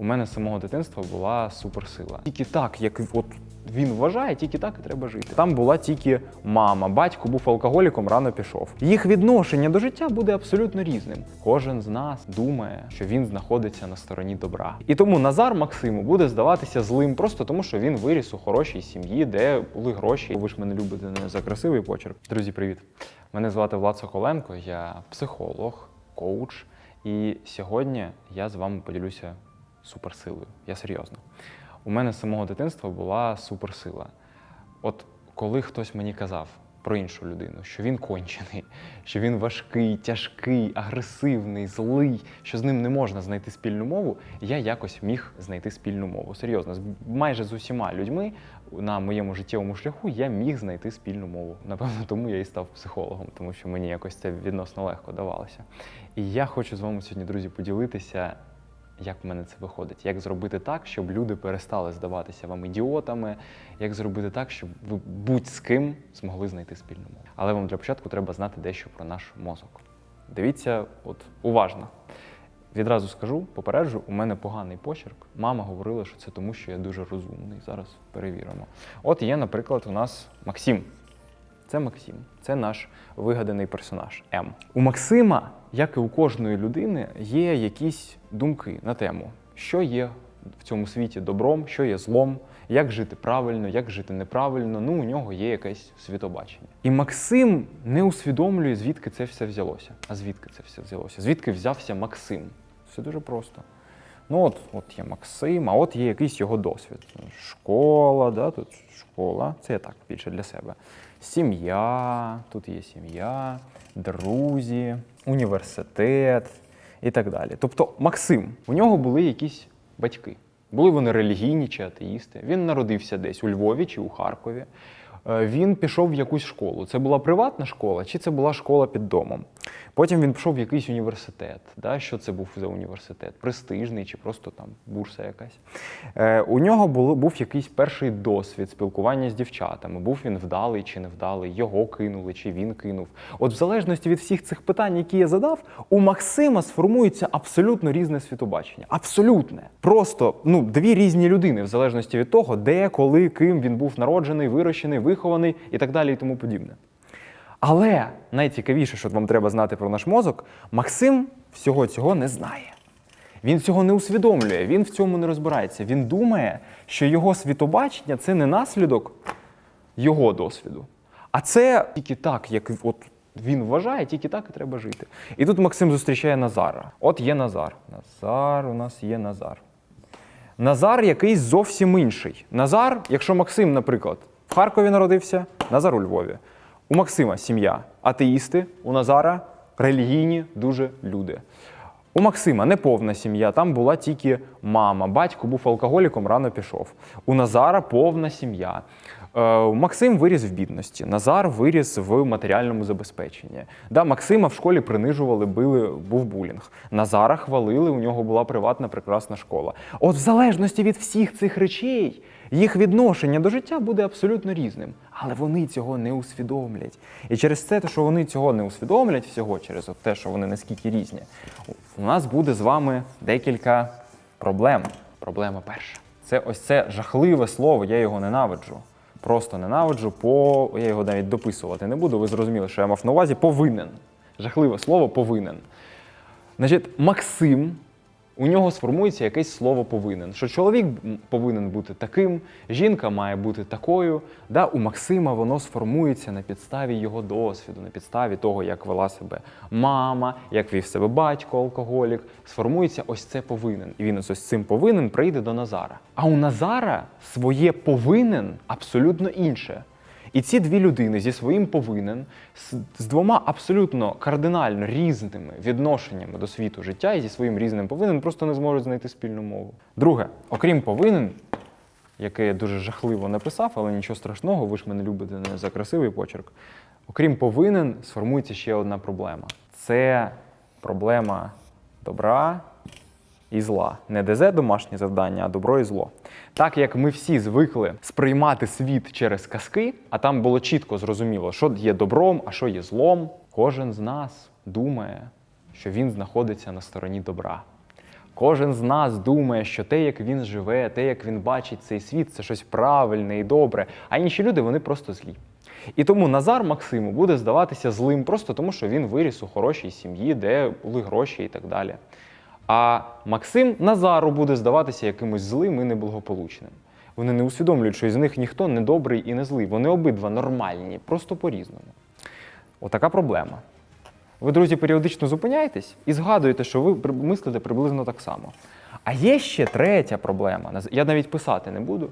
У мене з самого дитинства була суперсила. Тільки так, як от він вважає, тільки так і треба жити. Там була тільки мама. Батько був алкоголіком, рано пішов. Їх відношення до життя буде абсолютно різним. Кожен з нас думає, що він знаходиться на стороні добра. І тому Назар Максиму буде здаватися злим, просто тому що він виріс у хорошій сім'ї, де були гроші. Ви ж мене любите не за красивий почерк. Друзі, привіт! Мене звати Влад Соколенко, я психолог, коуч. І сьогодні я з вами поділюся суперсилою. Я серйозно. У мене з самого дитинства була суперсила. От коли хтось мені казав про іншу людину, що він кончений, що він важкий, тяжкий, агресивний, злий, що з ним не можна знайти спільну мову, я якось міг знайти спільну мову. Серйозно, з майже з усіма людьми на моєму життєвому шляху я міг знайти спільну мову. Напевно, тому я і став психологом, тому що мені якось це відносно легко давалося. І я хочу з вами сьогодні, друзі, поділитися як в мене це виходить? Як зробити так, щоб люди перестали здаватися вам ідіотами? Як зробити так, щоб ви будь-з ким змогли знайти спільну мову? Але вам для початку треба знати дещо про наш мозок. Дивіться, от уважно. Відразу скажу, попереджу, у мене поганий почерк. Мама говорила, що це тому, що я дуже розумний. Зараз перевіримо. От є, наприклад, у нас Максим. Це Максим, це наш вигаданий персонаж М. У Максима, як і у кожної людини, є якісь думки на тему, що є в цьому світі добром, що є злом, як жити правильно, як жити неправильно. Ну, у нього є якесь світобачення. І Максим не усвідомлює, звідки це все взялося. А звідки це все взялося? Звідки взявся Максим? Все дуже просто. Ну, от, от є Максим, а от є якийсь його досвід. Школа, да, тут школа. Це я так більше для себе. Сім'я, тут є сім'я, друзі, університет і так далі. Тобто, Максим, у нього були якісь батьки. Були вони релігійні чи атеїсти. Він народився десь у Львові чи у Харкові. Е, Він пішов в якусь школу. Це була приватна школа, чи це була школа під домом. Потім він пішов в якийсь університет. Да? Що це був за університет? Престижний чи просто там бурса якась. Е, у нього було, був якийсь перший досвід спілкування з дівчатами. Був він вдалий чи невдалий, його кинули, чи він кинув. От в залежності від всіх цих питань, які я задав, у Максима сформується абсолютно різне світобачення. Абсолютне. Просто ну, дві різні людини, в залежності від того, де, коли, ким він був народжений, вирощений, вихований і так далі, і тому подібне. Але найцікавіше, що вам треба знати про наш мозок, Максим всього цього не знає. Він цього не усвідомлює, він в цьому не розбирається. Він думає, що його світобачення це не наслідок його досвіду. А це тільки так, як от він вважає, тільки так і треба жити. І тут Максим зустрічає Назара. От є Назар. Назар, у нас є Назар. Назар якийсь зовсім інший. Назар, якщо Максим, наприклад, в Харкові народився, Назар у Львові. У Максима сім'я атеїсти, у Назара релігійні дуже люди. У Максима неповна сім'я, там була тільки мама. Батько був алкоголіком, рано пішов. У Назара повна сім'я. Е, Максим виріс в бідності, Назар виріс в матеріальному забезпеченні. Да, Максима в школі принижували, били, був булінг. Назара хвалили, у нього була приватна прекрасна школа. От в залежності від всіх цих речей, їх відношення до життя буде абсолютно різним. Але вони цього не усвідомлять. І через це, те, що вони цього не усвідомлять всього, через те, що вони наскільки різні, у нас буде з вами декілька проблем. Проблема перша. Це ось це жахливе слово, я його ненавиджу. Просто ненавиджу, по я його навіть дописувати не буду. Ви зрозуміли, що я мав на увазі повинен. Жахливе слово повинен. Значить, Максим, у нього сформується якесь слово повинен. Що чоловік повинен бути таким, жінка має бути такою. Да, у Максима воно сформується на підставі його досвіду, на підставі того, як вела себе мама, як вів себе батько, алкоголік. Сформується ось це повинен. І він ось ось цим повинен прийде до Назара. А у Назара своє повинен абсолютно інше. І ці дві людини зі своїм повинен, з, з двома абсолютно кардинально різними відношеннями до світу життя і зі своїм різним повинен просто не зможуть знайти спільну мову. Друге, окрім повинен, яке я дуже жахливо написав, але нічого страшного, ви ж мене любите не за красивий почерк. Окрім повинен, сформується ще одна проблема. Це проблема добра і зла. Не ДЗ домашнє завдання, а добро і зло. Так як ми всі звикли сприймати світ через казки, а там було чітко зрозуміло, що є добром, а що є злом, кожен з нас думає, що він знаходиться на стороні добра. Кожен з нас думає, що те, як він живе, те, як він бачить цей світ, це щось правильне і добре. А інші люди вони просто злі. І тому Назар Максиму буде здаватися злим просто тому, що він виріс у хорошій сім'ї, де були гроші і так далі. А Максим Назару буде здаватися якимось злим і неблагополучним. Вони не усвідомлюють, що із них ніхто не добрий і не злий. Вони обидва нормальні, просто по-різному. Отака проблема. Ви, друзі, періодично зупиняєтесь і згадуєте, що ви мислите приблизно так само. А є ще третя проблема. Я навіть писати не буду.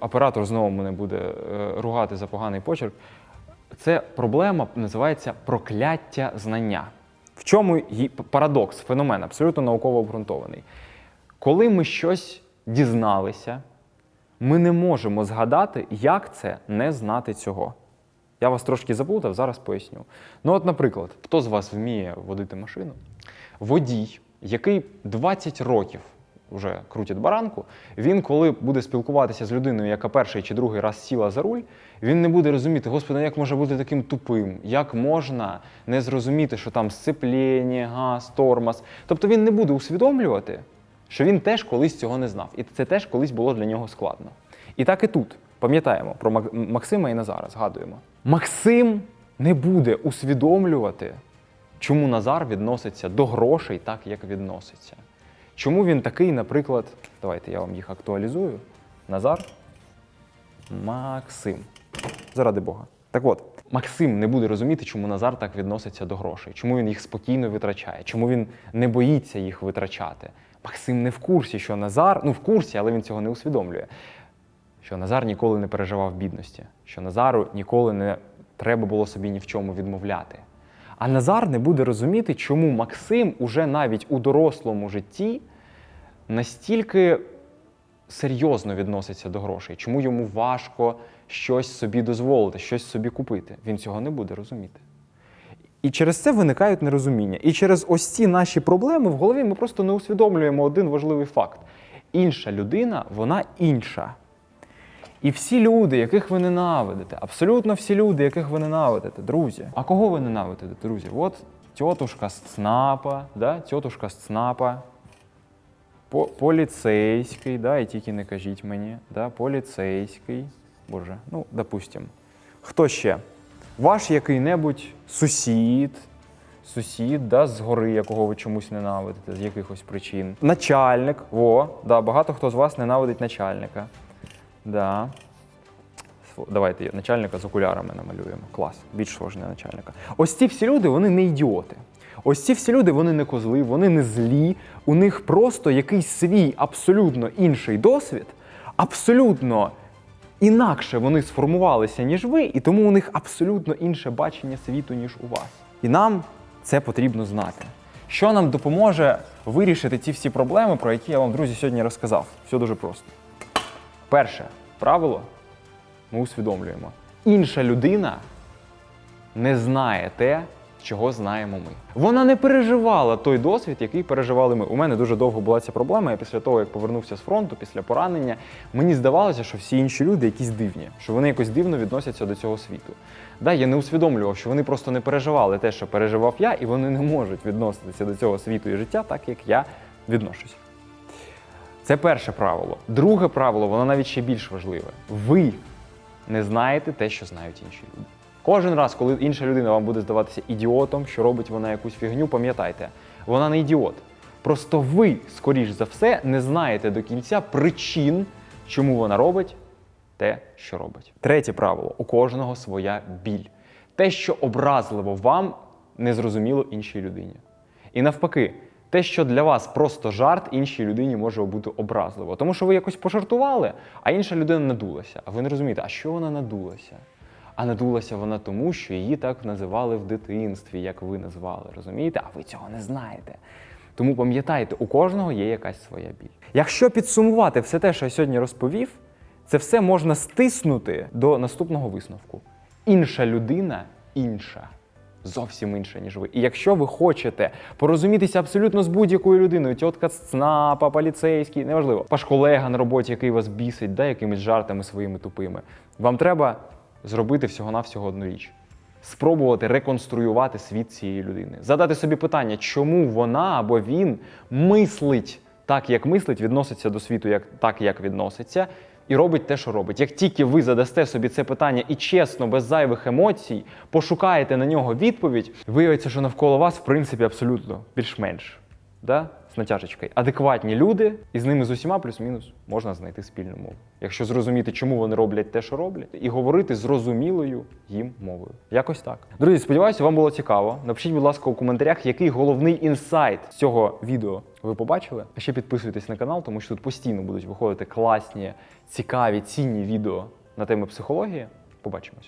Оператор знову мене буде е, ругати за поганий почерк. Це проблема називається прокляття знання. Чому парадокс, феномен, абсолютно науково обґрунтований. Коли ми щось дізналися, ми не можемо згадати, як це не знати цього. Я вас трошки заплутав, зараз поясню. Ну, от, наприклад, хто з вас вміє водити машину? Водій, який 20 років вже крутить баранку, він, коли буде спілкуватися з людиною, яка перший чи другий раз сіла за руль, він не буде розуміти, господи, як може бути таким тупим, як можна не зрозуміти, що там сцепління, газ, тормоз. Тобто він не буде усвідомлювати, що він теж колись цього не знав. І це теж колись було для нього складно. І так і тут. Пам'ятаємо про Мак- Максима і Назара, згадуємо. Максим не буде усвідомлювати, чому Назар відноситься до грошей так, як відноситься. Чому він такий, наприклад, давайте я вам їх актуалізую. Назар, Максим. Заради Бога. Так от, Максим не буде розуміти, чому Назар так відноситься до грошей, чому він їх спокійно витрачає, чому він не боїться їх витрачати. Максим не в курсі, що Назар, ну в курсі, але він цього не усвідомлює. Що Назар ніколи не переживав бідності, що Назару ніколи не треба було собі ні в чому відмовляти. А Назар не буде розуміти, чому Максим уже навіть у дорослому житті настільки серйозно відноситься до грошей, чому йому важко щось собі дозволити, щось собі купити. Він цього не буде розуміти. І через це виникають нерозуміння. І через ось ці наші проблеми в голові ми просто не усвідомлюємо один важливий факт: інша людина, вона інша. І всі люди, яких ви ненавидите, абсолютно всі люди, яких ви ненавидите, друзі. А кого ви ненавидите, друзі? От тьотушка з ЦНАПа, да? тьотушка з ЦНАПа, по- поліцейський, да? і тільки не кажіть мені, да? поліцейський. Боже, ну, допустим. Хто ще? Ваш який-небудь сусід, сусід, да, з гори, якого ви чомусь ненавидите, з якихось причин. Начальник, во, да, багато хто з вас ненавидить начальника. Да. Давайте начальника з окулярами намалюємо. Клас, більш схоже на начальника. Ось ці всі люди, вони не ідіоти. Ось ці всі люди, вони не козли, вони не злі. У них просто якийсь свій абсолютно інший досвід, абсолютно інакше вони сформувалися, ніж ви, і тому у них абсолютно інше бачення світу, ніж у вас. І нам це потрібно знати. Що нам допоможе вирішити ті всі проблеми, про які я вам, друзі, сьогодні розказав? Все дуже просто. Перше правило ми усвідомлюємо. Інша людина не знає те, чого знаємо ми. Вона не переживала той досвід, який переживали ми. У мене дуже довго була ця проблема. Я після того, як повернувся з фронту, після поранення, мені здавалося, що всі інші люди якісь дивні, що вони якось дивно відносяться до цього світу. Да, я не усвідомлював, що вони просто не переживали те, що переживав я, і вони не можуть відноситися до цього світу і життя так, як я відношусь. Це перше правило. Друге правило, воно навіть ще більш важливе. Ви не знаєте те, що знають інші люди. Кожен раз, коли інша людина вам буде здаватися ідіотом, що робить вона якусь фігню, пам'ятайте, вона не ідіот. Просто ви, скоріш за все, не знаєте до кінця причин, чому вона робить те, що робить. Третє правило: у кожного своя біль. Те, що образливо вам, незрозуміло іншій людині. І навпаки, те, що для вас просто жарт, іншій людині може бути образливо. Тому що ви якось пожартували, а інша людина надулася. А ви не розумієте, а що вона надулася? А надулася вона тому, що її так називали в дитинстві, як ви назвали. Розумієте? А ви цього не знаєте. Тому пам'ятайте, у кожного є якась своя біль. Якщо підсумувати все те, що я сьогодні розповів, це все можна стиснути до наступного висновку. Інша людина інша. Зовсім інша, ніж ви. І якщо ви хочете порозумітися абсолютно з будь-якою людиною, тітка ЦНАПа, поліцейський, неважливо, ваш колега на роботі, який вас бісить, да, якимись жартами своїми тупими, вам треба зробити всього-навсього одну річ: спробувати реконструювати світ цієї людини, задати собі питання, чому вона або він мислить так, як мислить, відноситься до світу як так, як відноситься, і робить те, що робить. Як тільки ви задасте собі це питання і чесно, без зайвих емоцій, пошукаєте на нього відповідь, виявиться, що навколо вас, в принципі, абсолютно більш-менш. Да? З натяжечкою. Адекватні люди, і з ними з усіма плюс-мінус можна знайти спільну мову. Якщо зрозуміти, чому вони роблять те, що роблять, і говорити зрозумілою їм мовою. Якось так. Друзі, сподіваюся, вам було цікаво. Напишіть, будь ласка, у коментарях, який головний інсайт з цього відео ви побачили. А ще підписуйтесь на канал, тому що тут постійно будуть виходити класні, цікаві, цінні відео на теми психології. Побачимось.